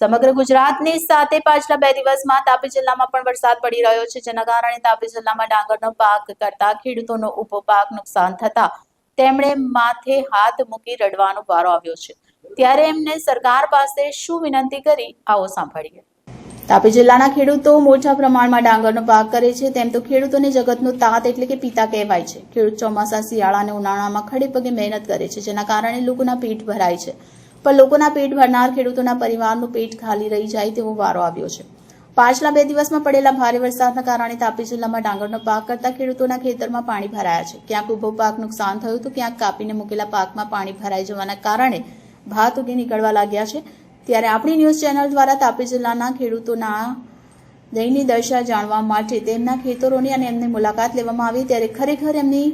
સમગ્ર ગુજરાતની સાથે પાછલા બે દિવસમાં તાપી જિલ્લામાં પણ વરસાદ પડી રહ્યો છે, જેના કારણે તાપી જિલ્લામાં ડાંગરનો પાક કરતા ખેડૂતોનો ઊભો પાક નુકસાન થતા તેમણે માથે હાથ મૂકી રડવાનો વારો આવ્યો છે. ત્યારે એમને સરકાર પાસે શું વિનંતી કરી, આવો સાંભળીએ. તાપી જિલ્લાના ખેડૂતો મોટા પ્રમાણમાં ડાંગરનો પાક કરે છે, તેમ તો ખેડૂતોને જગતનો તાત એટલે કે પિતા કહેવાય છે. ખેડૂત ચોમાસા શિયાળા અને ઉનાળામાં ખડે પગે મહેનત કરે છે, જેના કારણે લોકોના પેટ ભરાય છે. પણ લોકોના પેટ ભરનાર ખેડૂતોના પરિવારનું પેટ ખાલી રહી જાય તેવો વારો આવ્યો છે. પાછલા બે દિવસમાં પડેલા ભારે વરસાદના કારણે તાપી જિલ્લામાં ડાંગરનો પાક કરતા ખેડૂતોના ખેતરમાં પાણી ભરાયા છે. ક્યાંક ઊભો પાક નુકસાન થયું તો ક્યાંક કાપીને મૂકેલા પાકમાં પાણી ભરાઈ જવાના કારણે ભાત ઉગી નીકળવા લાગ્યા છે. ત્યારે આપણી ન્યૂઝ ચેનલ દ્વારા તાપી જિલ્લાના ખેડૂતોના દયની દશા જાણવા માટે તેમના ખેતરોની અને એમની મુલાકાત લેવામાં આવી. ત્યારે ખરેખર એમની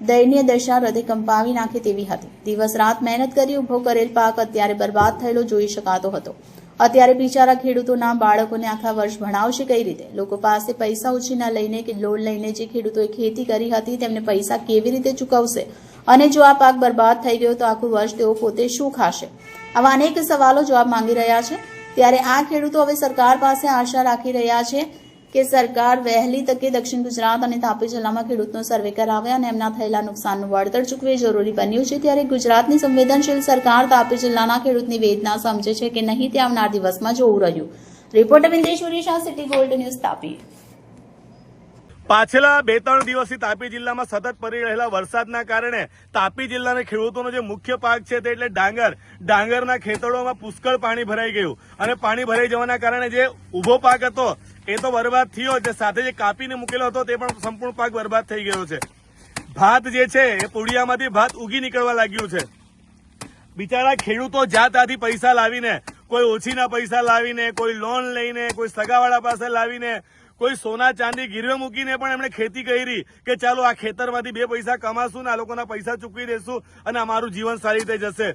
દયનીય દશા હૃદય કંપાવી નાખે તેવી હતી. દિવસ રાત મહેનત કરી ઊભો કરેલ પાક અત્યારે બરબાદ થયેલો જોઈ શકાતો હતો. અત્યારે બિચારા ખેડૂતોના બાળકોને આખા વર્ષ ભણાવશે કઈ રીતે? લોકો પાસે પૈસા ઉછીના લઈને કે લોન લઈને જે ખેડૂતોએ ખેતી કરી હતી, તેમને પૈસા કેવી રીતે ચૂકવશે? અને જો આ પાક બરબાદ થઈ ગયો તો આખું વર્ષ તેઓ પોતે શું ખાશે? આવા અનેક સવાલો જવાબ માંગી રહ્યા છે. ત્યારે આ ખેડૂતો હવે સરકાર પાસે આશા રાખી રહ્યા છે કે સરકાર વહેલી તકે દક્ષિણ ગુજરાત અને તાપી જિલ્લામાં ખેડૂતનો સર્વે કરાવે અને એમના થયેલા નુકસાનનું વળતર ચૂકવે જરૂરી બન્યું છે ત્યારે ગુજરાતની સંવેદનશીલ સરકાર તાપી જિલ્લાના ખેડૂતની વેદના સમજે છે કે નહીં તે આવનાર દિવસમાં જોવું રહ્યું. Reporter Bindeshwari Shah city gold news Tapi. પાછલા બે ત્રણ દિવસથી તાપી જિલ્લામાં સતત પડી રહેલા વરસાદના કારણે તાપી જિલ્લાના ખેડૂતોનો જે મુખ્ય પાક છે તે એટલે ડાંગર. ડાંગરના ખેતરોમાં પુષ્કળ પાણી ભરાઈ ગયું. અને પાણી ભરાઈ જવાના કારણે જે ઊભો પાક હતો એ તો બરબાદ થયો જે. સાથે જે કાપીને મૂકેલો હતો તે પણ સંપૂર્ણ પાક બરબાદ થઈ ગયો છે. ભાત જે છે એ પુડિયામાંથી ભાત ઉગી નીકળવા લાગ્યું છે. બિચારા ખેડૂતો જાતાથી પૈસા લાવીને, કોઈ ઓછીના પૈસા લાવીને, કોઈ લોન લઈને, કોઈ સગાવાળા પાસે લાવીને, કોઈ સોના ચાંદી ગીરવે મૂકીને પણ એમણે ખેતી કરી કે ચાલો આ ખેતરમાંથી બે પૈસા કમાશું ને આ લોકોના પૈસા ચૂકવી દેશું અને અમારું જીવન સારી રીતે જશે.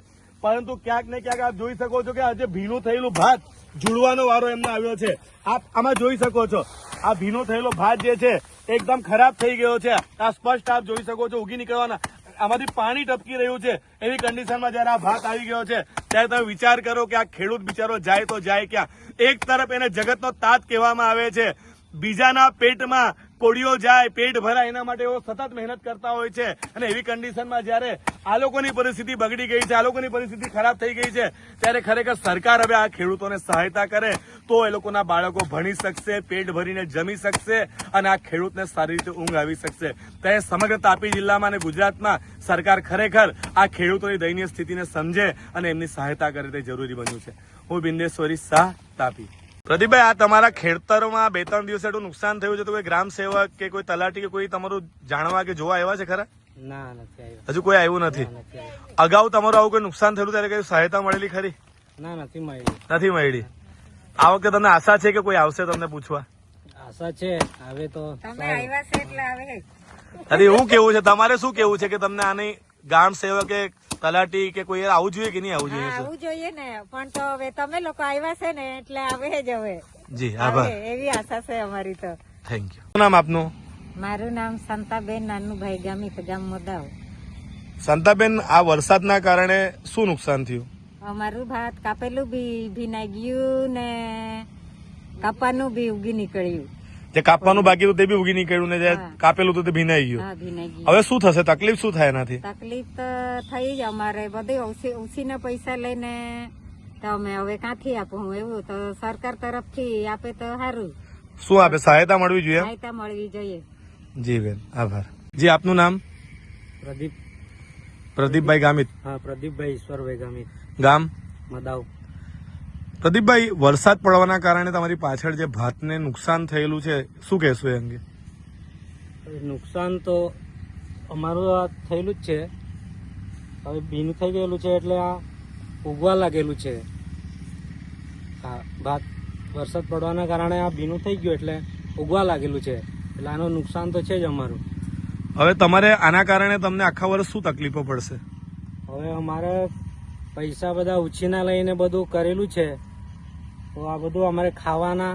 પરંતુ ક્યાંક ને ક્યાંક આપ જોઈ શકો છો કે આજે ભીનું થયેલું ભાત જુડવાનો વારો એમને આવ્યો છે. આપ આમાં જોઈ શકો છો. આ ભીનો થયેલો ભાત જે છે, એકદમ ખરાબ થઈ ગયો છે. આ સ્પષ્ટ આપ જોઈ શકો છો, ઉગી નીકળવાના. આમાંથી પાણી ટપકી રહ્યું છે. એવી કન્ડિશનમાં જયારે આ ભાત આવી ગયો છે, ત્યારે તમે વિચાર કરો કે આ ખેડૂત બિચારો જાય તો જાય ક્યાં? એક તરફ એને જગતનો તાત કહેવામાં આવે છે. બીજાના પેટમાં કોળીઓ જાય, પેટ ભરાય, એના માટે એઓ સતત મહેનત કરતા હોય છે. અને એવી કન્ડિશનમાં જ્યારે આ લોકોની પરિસ્થિતિ બગડી ગઈ છે, આ લોકોની પરિસ્થિતિ ખરાબ થઈ ગઈ છે, ત્યારે ખરેખર સરકાર હવે આ ખેડૂતોને સહાયતા કરે, તો એ લોકોના બાળકો ભણી શકશે, પેટ ભરીને જમી શકશે, અને આ ખેડૂતને સારી રીતે ઊંઘ આવી શકશે. ત્યારે સમગ્ર તાપી જિલ્લામાં અને ગુજરાતમાં સરકાર ખરેખર આ ખેડૂતોની દયનીય સ્થિતિને સમજે અને એમની સહાયતા કરે તે જરૂરી બન્યું છે. હું બિંદેશ્વરી શાહ, તાપી. પ્રદીપભાઈ આ તમારા ખેડતરોમાં બે ત્રણ દિવસે એટલું નુકસાન થયું છે તો કોઈ ગ્રામ સેવક કે કોઈ તલાટી કે કોઈ તમારું જાણવા કે જોવા આવ્યા છે ખરા? ના નથી આવ્યો. હજુ કોઈ આવ્યું નથી? અગાઉ તમારું આવું કોઈ નુકસાન થયું ત્યારે કઈ સહાયતા મળેલી ખરી? ના નથી મળી નથી મળી આ વખતે તમને આશા છે કે કોઈ આવશે તમને પૂછવા? આશા છે હવે તો તમે આવ્યા છે એટલે આવે અરે એવું કેવું છે? તમારે શું કેવું છે કે તમને આની ગામ સેવક તલાટી કે કોઈ આવું જોઈએ કે નહીં આવું જોઈએ? આવું જોઈએ ને. પણ તો હવે તમે લોકો આવ્યા છે ને એટલે આવે જ હવે. જી આભાર. એવી આશા છે અમારી તો. થેન્ક યુ નામ આપનું? મારું નામ સંતાબેન નાનુભાઈ ગામિત ગામ મોદાવ. સંતાબેન આ વરસાદના કારણે શું નુકસાન થયું? અમારું ભાત કાપેલું બી ભીનાઈ ગયું ને કાપાનું બી ઉગી નીકળ્યું. જે કાપવાનું બાકી હતું તે બી ઉગી નીકળ્યું ને જે કાપેલું હતું તે ભીનાઈ ગયું. ભીનાઈ ગયું. હવે શું થશે? તકલીફ શું થાય એનાથી? તકલીફ તો થઈ જ અમારે બધે. ઓછી ઉસીના પૈસા લઈને તો અમે હવે ક્યાંથી આપું એવું? તો સરકાર તરફથી આપે તો સારું શું આપે? સહાયતા મળવી જોઈએ? સહાયતા મળવી જોઈએ. જી બેન આભાર. જી આપનું નામ? પ્રદીપ. પ્રદીપભાઈ ગામિત. હા પ્રદીપભાઈ ઈશ્વરભાઈ ગામિત. ગામ? મદાવ. પ્રદીપભાઈ વરસાદ પડવાના કારણે તમારી પાછળ જે ભાતને નુકસાન થયેલું છે શું કહેશો એ અંગે? નુકસાન તો અમારું આ થયેલું જ છે. હવે ભીનું થઈ ગયેલું છે એટલે આ ઉગવા લાગેલું છે. હા ભાત વરસાદ પડવાના કારણે આ ભીનું થઈ ગયું એટલે ઉગવા લાગેલું છે. એટલે આનું નુકસાન તો છે જ અમારું. હવે તમારે આના કારણે તમને આખા વર્ષ શું તકલીફો પડશે? હવે અમારે પૈસા બધા ઉછીના લઈને બધું કરેલું છે. તો આ બધું અમારે ખાવાના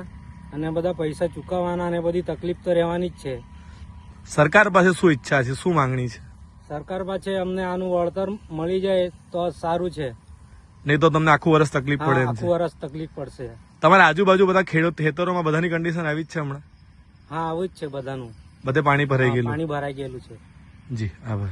અને બધા પૈસા ચૂકવવાના અને બધી તકલીફ તો રહેવાની જ છે. સરકાર પાસે શું ઈચ્છા છે? શું માંગણી છે? સરકાર પાસે અમને આનું વળતર મળી જાય તો સારું છે. નહીં તો તમને આખું વર્ષ તકલીફ પડે આખું વર્ષ તકલીફ પડશે. તમારા આજુબાજુ બધા ખેડૂત ખેતરોમાં બધાની કન્ડિશન આવી જ છે હમણાં? હા આવું જ છે બધાનું. બધે પાણી ભરાઈ ગયેલું. પાણી ભરાઈ ગયેલું છે. જી આભાર.